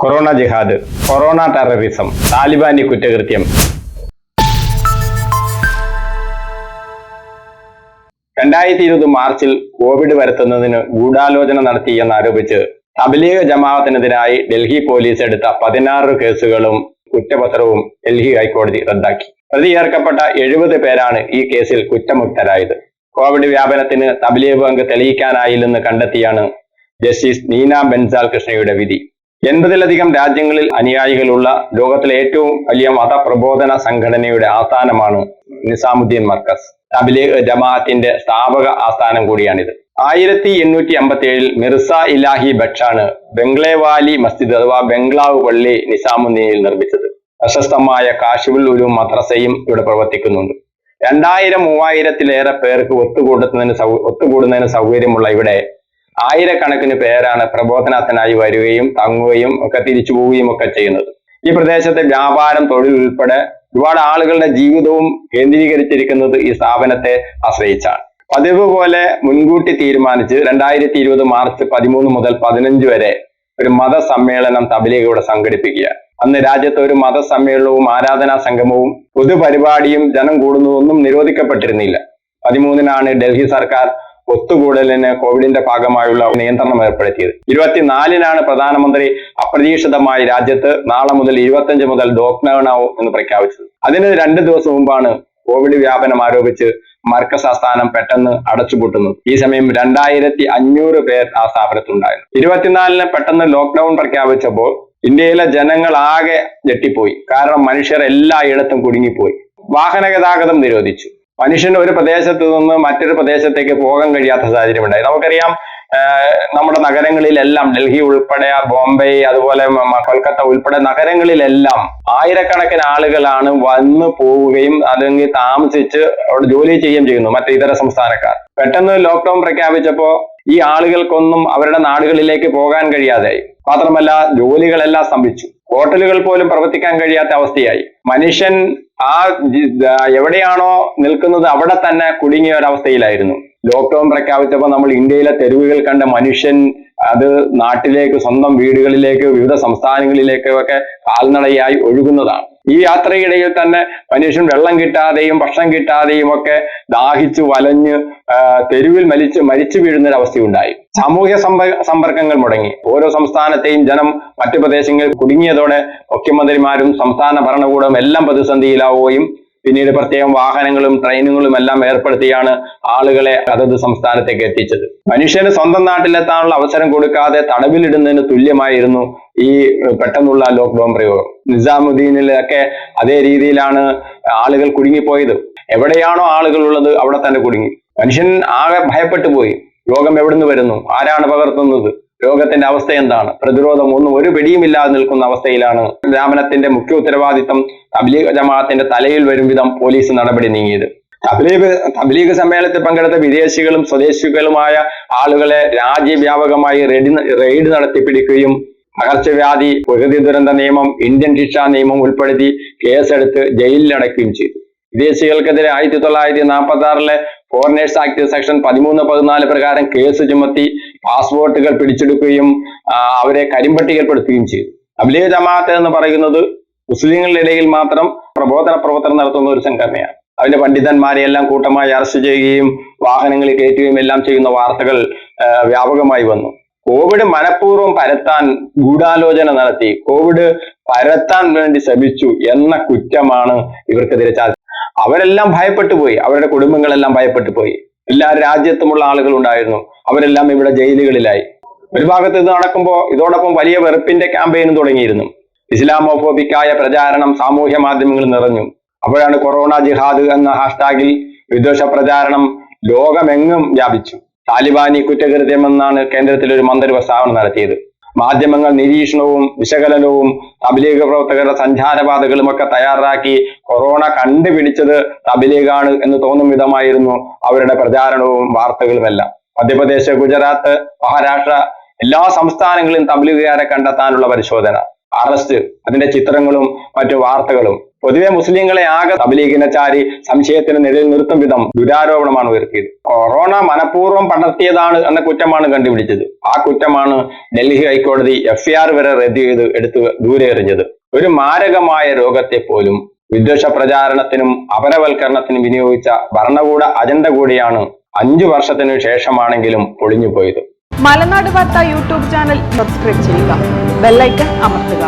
Corona ജിഹാദ് corona terrorism Talibani കുറ്റകൃത്യം. രണ്ടായിരത്തി ഇരുപത് മാർച്ചിൽ കോവിഡ് വരുത്തുന്നതിന് ഗൂഢാലോചന നടത്തി എന്നാരോപിച്ച് തബ്ലീഗ് ജമാഅത്തിനെതിരായി ഡൽഹി പോലീസ് എടുത്ത പതിനാറ് കേസുകളും കുറ്റപത്രവും ഡൽഹി ഹൈക്കോടതി റദ്ദാക്കി. പ്രതി ചേർക്കപ്പെട്ട എഴുപത് പേരാണ് ഈ കേസിൽ കുറ്റമുക്തരായത്. കോവിഡ് വ്യാപനത്തിന് തബലീഗ് പങ്ക് തെളിയിക്കാനായില്ലെന്ന് കണ്ടെത്തിയാണ് ജസ്റ്റിസ് നീന ബെൻസാൽ കൃഷ്ണയുടെ വിധി. എൺപതിലധികം രാജ്യങ്ങളിൽ അനുയായികളുള്ള ലോകത്തിലെ ഏറ്റവും വലിയ മതപ്രബോധന സംഘടനയുടെ ആസ്ഥാനമാണ് നിസാമുദ്ദീൻ മർക്കസ്. തബ്ലീഗ് ജമാഅത്തിന്റെ സ്ഥാപക ആസ്ഥാനം കൂടിയാണിത്. ആയിരത്തി എണ്ണൂറ്റി അമ്പത്തി ഏഴിൽ മിർസ ഇലാഹി ബക്ഷാണ് ബംഗ്ലേവാലി മസ്ജിദ് അഥവാ ബംഗ്ലാവ് പള്ളി നിസാമുദ്ദീനിൽ നിർമ്മിച്ചത്. പ്രശസ്തമായ കാശിബുൽ ഒരു മദ്രസയും ഇവിടെ പ്രവർത്തിക്കുന്നുണ്ട്. രണ്ടായിരം മൂവായിരത്തിലേറെ പേർക്ക് ഒത്തുകൂടുന്നതിന് ഒത്തുകൂടുന്നതിന് സൗകര്യമുള്ള ഇവിടെ ആയിരക്കണക്കിന് പേരാണ് പ്രബോധനാർത്ഥനായി വരികയും തങ്ങുകയും ഒക്കെ തിരിച്ചു പോവുകയും ഒക്കെ ചെയ്യുന്നത്. ഈ പ്രദേശത്തെ വ്യാപാരം തൊഴിൽ ഉൾപ്പെടെ ഒരുപാട് ആളുകളുടെ ജീവിതവും കേന്ദ്രീകരിച്ചിരിക്കുന്നത് ഈ സ്ഥാപനത്തെ ആശ്രയിച്ചാണ്. പതിവ് പോലെ മുൻകൂട്ടി തീരുമാനിച്ച് രണ്ടായിരത്തി ഇരുപത് മാർച്ച് പതിമൂന്ന് മുതൽ പതിനഞ്ച് വരെ ഒരു മതസമ്മേളനം തബലീഗ് ഇവിടെ സംഘടിപ്പിക്കുക അന്ന് രാജ്യത്ത് ഒരു മതസമ്മേളനവും ആരാധനാ സംഗമവും പൊതുപരിപാടിയും ജനം കൂടുന്നതൊന്നും നിരോധിക്കപ്പെട്ടിരുന്നില്ല. പതിമൂന്നിനാണ് ഡൽഹി സർക്കാർ ഒത്തുകൂടലിന് കോവിഡിന്റെ ഭാഗമായുള്ള നിയന്ത്രണം ഏർപ്പെടുത്തിയത്. ഇരുപത്തിനാലിനാണ് പ്രധാനമന്ത്രി അപ്രതീക്ഷിതമായി രാജ്യത്ത് നാളെ മുതൽ ഇരുപത്തഞ്ച് മുതൽ ലോക്ക്ഡൌൺ ആവും എന്ന് പ്രഖ്യാപിച്ചത്. അതിന് രണ്ട് ദിവസം മുമ്പാണ് കോവിഡ് വ്യാപനം ആരോപിച്ച് മർക്കസ് ആസ്ഥാനം പെട്ടെന്ന് അടച്ചുപൂട്ടുന്നു ഈ സമയം രണ്ടായിരത്തി അഞ്ഞൂറ് പേർ ആ സ്ഥാപനത്തിലുണ്ടായിരുന്നു. ഇരുപത്തിനാലിന് പെട്ടെന്ന് ലോക്ക്ഡൌൺ പ്രഖ്യാപിച്ചപ്പോൾ ഇന്ത്യയിലെ ജനങ്ങൾ ആകെ ഞെട്ടിപ്പോയി. കാരണം മനുഷ്യർ എല്ലായിടത്തും കുടുങ്ങിപ്പോയി. വാഹന ഗതാഗതം നിരോധിച്ചു. മനുഷ്യന് ഒരു പ്രദേശത്ത് നിന്ന് മറ്റൊരു പ്രദേശത്തേക്ക് പോകാൻ കഴിയാത്ത സാഹചര്യം ഉണ്ടായി നമുക്കറിയാം നമ്മുടെ നഗരങ്ങളിലെല്ലാം ഡൽഹി ഉൾപ്പെടെ ബോംബെ അതുപോലെ കൊൽക്കത്ത ഉൾപ്പെടെ നഗരങ്ങളിലെല്ലാം ആയിരക്കണക്കിന് ആളുകളാണ് വന്നു പോവുകയും അല്ലെങ്കിൽ താമസിച്ച് അവിടെ ജോലി ചെയ്യുകയും ചെയ്യുന്നു മറ്റു ഇതര സംസ്ഥാനക്കാർ. പെട്ടെന്ന് ലോക്ക്ഡൌൺ പ്രഖ്യാപിച്ചപ്പോ ഈ ആളുകൾക്കൊന്നും അവരുടെ നാടുകളിലേക്ക് പോകാൻ കഴിയാതെയായി മാത്രമല്ല ജോലികളെല്ലാം സ്തംഭിച്ചു. ഹോട്ടലുകൾ പോലും പ്രവർത്തിക്കാൻ കഴിയാത്ത അവസ്ഥയായി. മനുഷ്യൻ ആ എവിടെയാണോ നിൽക്കുന്നത് അവിടെ തന്നെ കുടുങ്ങിയ ഒരവസ്ഥയിലായിരുന്നു. ലോക്ക്ഡൌൺ പ്രഖ്യാപിച്ചപ്പോൾ നമ്മൾ ഇന്ത്യയിലെ തെരുവുകൾ കണ്ട മനുഷ്യൻ അത് നാട്ടിലേക്ക് സ്വന്തം വീടുകളിലേക്ക് വിവിധ സംസ്ഥാനങ്ങളിലേക്ക് ഒക്കെ കാൽനടയായി ഒഴുകുന്നതാണ്. ഈ യാത്രയിടയിൽ തന്നെ മനുഷ്യൻ വെള്ളം കിട്ടാതെയും ഭക്ഷണം കിട്ടാതെയും ഒക്കെ ദാഹിച്ചു വലഞ്ഞ് തെരുവിൽ മരിച്ച് മരിച്ചു വീഴുന്നൊരവസ്ഥയുണ്ടായി. സാമൂഹ്യ സമ്പ- സമ്പർക്കങ്ങൾ മുടങ്ങി. ഓരോ സംസ്ഥാനത്തെയും ജനം മറ്റു പ്രദേശങ്ങളിൽ കുടുങ്ങിയതോടെ മുഖ്യമന്ത്രിമാരും സംസ്ഥാന ഭരണകൂടവും എല്ലാം പ്രതിസന്ധിയിലാവുകയും പിന്നീട് പ്രത്യേകം വാഹനങ്ങളും ട്രെയിനുകളും എല്ലാം ഏർപ്പെടുത്തിയാണ് ആളുകളെ അതത് സംസ്ഥാനത്തേക്ക് എത്തിച്ചത്. മനുഷ്യന് സ്വന്തം നാട്ടിലെത്താനുള്ള അവസരം കൊടുക്കാതെ തടവിലിടുന്നതിന് തുല്യമായിരുന്നു ഈ പെട്ടെന്നുള്ള ലോക്ക്ഡൌൺ പ്രയോഗം. നിസാമുദ്ദീനിലൊക്കെ അതേ രീതിയിലാണ് ആളുകൾ കുടുങ്ങിപ്പോയത്. എവിടെയാണോ ആളുകൾ ഉള്ളത് അവിടെ തന്നെ കുടുങ്ങി. മനുഷ്യൻ ആകെ ഭയപ്പെട്ടു പോയി രോഗം എവിടുന്ന് വരുന്നു? ആരാണ് പകർത്തുന്നത്? രോഗത്തിന്റെ അവസ്ഥ എന്താണ്? പ്രതിരോധം ഒന്നും ഒരു പിടിയുമില്ലാതെ നിൽക്കുന്ന അവസ്ഥയിലാണ്. രാമനത്തിന്റെ മുഖ്യ ഉത്തരവാദിത്തം തബ്ലീഗ് ജമാഅത്തിന്റെ തലയിൽ വരും വിധം പോലീസ് നടപടി നീങ്ങിയത്. തബ്ലീഗ് തബ്ലീഗ് സമ്മേളനത്തിൽ പങ്കെടുത്ത വിദേശികളും സ്വദേശികളുമായ ആളുകളെ രാജ്യവ്യാപകമായി നടത്തി റെയ്ഡ് നടത്തിപ്പിടിക്കുകയും പകർച്ചവ്യാധി പ്രകൃതി ദുരന്ത നിയമം ഇന്ത്യൻ ശിക്ഷാ നിയമം ഉൾപ്പെടുത്തി കേസെടുത്ത് ജയിലിൽ അടയ്ക്കുകയും ചെയ്തു. വിദേശികൾക്കെതിരെ ആയിരത്തി തൊള്ളായിരത്തി നാൽപ്പത്തി ആറിലെ ഫോറിനേഴ്സ് ആക്ട് സെക്ഷൻ പതിമൂന്ന് പതിനാല് പ്രകാരം കേസ് ചുമത്തി പാസ്പോർട്ടുകൾ പിടിച്ചെടുക്കുകയും അവരെ കരിമ്പട്ടികപ്പെടുത്തുകയും ചെയ്തു. അബ്ലിയ ജമാഅത്ത് എന്ന് പറയുന്നത് മുസ്ലിങ്ങളുടെ ഇടയിൽ മാത്രം പ്രബോധന പ്രവർത്തനം നടത്തുന്ന ഒരു സംഘടനയാണ്. അതിന്റെ പണ്ഡിതന്മാരെ എല്ലാം കൂട്ടമായി അറസ്റ്റ് ചെയ്യുകയും വാഹനങ്ങളിൽ കയറ്റുകയും എല്ലാം ചെയ്യുന്ന വാർത്തകൾ വ്യാപകമായി വന്നു. കോവിഡ് മനഃപൂർവം പരത്താൻ ഗൂഢാലോചന നടത്തി. കോവിഡ് പരത്താൻ വേണ്ടി ശ്രമിച്ചു എന്ന കുറ്റമാണ് ഇവർക്കെതിരെ ചാർജ്. അവരെല്ലാം ഭയപ്പെട്ടു പോയി അവരുടെ കുടുംബങ്ങളെല്ലാം ഭയപ്പെട്ടു പോയി എല്ലാ രാജ്യത്തുമുള്ള ആളുകൾ ഉണ്ടായിരുന്നു. അവരെല്ലാം ഇവിടെ ജയിലുകളിലായി. ഒരു ഭാഗത്ത് ഇത് നടക്കുമ്പോൾ ഇതോടൊപ്പം വലിയ വെറുപ്പിന്റെ ക്യാമ്പയിനും തുടങ്ങിയിരുന്നു. ഇസ്ലാമോഫോബിക്കായ പ്രചാരണം സാമൂഹ്യ മാധ്യമങ്ങളിൽ നിറഞ്ഞു. അപ്പോഴാണ് കൊറോണ ജിഹാദ് എന്ന ഹാഷ്ടാഗിൽ വിദ്വേഷ പ്രചാരണം ലോകമെങ്ങും വ്യാപിച്ചു. താലിബാനി കുറ്റകൃത്യമെന്നാണ് കേന്ദ്രത്തിൽ ഒരു മന്ത്രി പ്രസ്താവന നടത്തിയത്. മാധ്യമങ്ങൾ നിരീക്ഷണവും വിശകലനവും തബ്ലീഗ് പ്രവർത്തകരുടെ സഞ്ചാരപാതകളും ഒക്കെ തയ്യാറാക്കി കൊറോണ കണ്ടുപിടിച്ചത് തബ്ലീഗാണ് എന്ന് തോന്നും വിധമായിരുന്നു അവരുടെ പ്രചാരണവും വാർത്തകളുമെല്ലാം. മധ്യപ്രദേശ് ഗുജറാത്ത് മഹാരാഷ്ട്ര എല്ലാ സംസ്ഥാനങ്ങളിലും തബ്ലീഗുകാരെ കണ്ടെത്താനുള്ള പരിശോധന. അറസ്റ്റ് അതിന്റെ ചിത്രങ്ങളും മറ്റു വാർത്തകളും പൊതുവെ മുസ്ലിങ്ങളെ ആകെ തബലീഗിനച്ചാരി ചാരി സംശയത്തിന് നിലയിൽ നിർത്തും വിധം ദുരാരോപണമാണ് ഉയർത്തിയത്. കൊറോണ മനഃപൂർവം പടർത്തിയതാണ് എന്ന കുറ്റമാണ് കണ്ടുപിടിച്ചത്. ആ കുറ്റമാണ് ഡൽഹി ഹൈക്കോടതി എഫ്ഐആർ വരെ റദ്ദ് ചെയ്ത് എടുത്ത് ദൂരെ എറിഞ്ഞത് ഒരു മാരകമായ രോഗത്തെ പോലും വിദ്വേഷ പ്രചാരണത്തിനും അപരവൽക്കരണത്തിനും വിനിയോഗിച്ച ഭരണകൂട അജണ്ട കൂടിയാണ് അഞ്ചു വർഷത്തിനു ശേഷമാണെങ്കിലും പൊളിഞ്ഞു പോയത് മലനാട് വാർത്ത യൂട്യൂബ് ചാനൽ സബ്സ്ക്രൈബ് ചെയ്യുക. ബെല്ലൈക്കൺ അമർത്തുക.